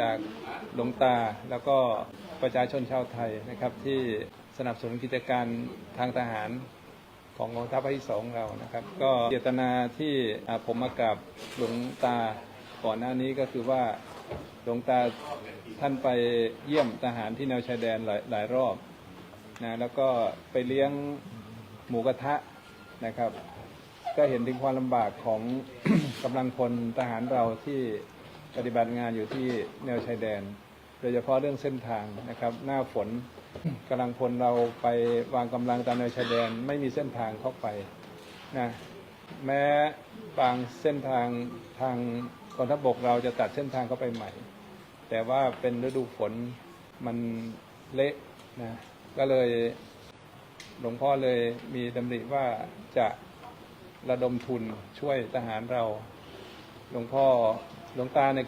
จากหลวงตา แล้วก็ประชาชนชาวไทยนะครับ ที่สนับสนุนกิจการทางทหารของกองทัพภาคที่สองเรานะครับ ก็เจตนาที่ผมมากราบหลวงตาก่อนหน้านี้ก็คือว่าหลวงตาท่านไปเยี่ยมทหารที่แนวชายแดนหลายหลายรอบนะแล้วก็ไปเลี้ยงหมูกระทะนะครับ ก็เห็นถึงความลำบากของกำลังพลทหารเราที่ ปฏิบัติงานอยู่ที่แนวชายแดน โดยเฉพาะเรื่องเส้นทางนะครับ หน้าฝนกำลังพลเราไปวางกำลังตามแนวชายแดนไม่มีเส้นทางเข้าไปนะแม้บางเส้นทางทางกองทัพบกเราจะตัดเส้นทางเข้าไปใหม่ แต่ว่าเป็นฤดูฝนมันเละนะก็เลยหลวงพ่อเลยมีดำริว่าจะระดมทุนช่วยทหารเรา หลวงพ่อหลวงตาเนี่ย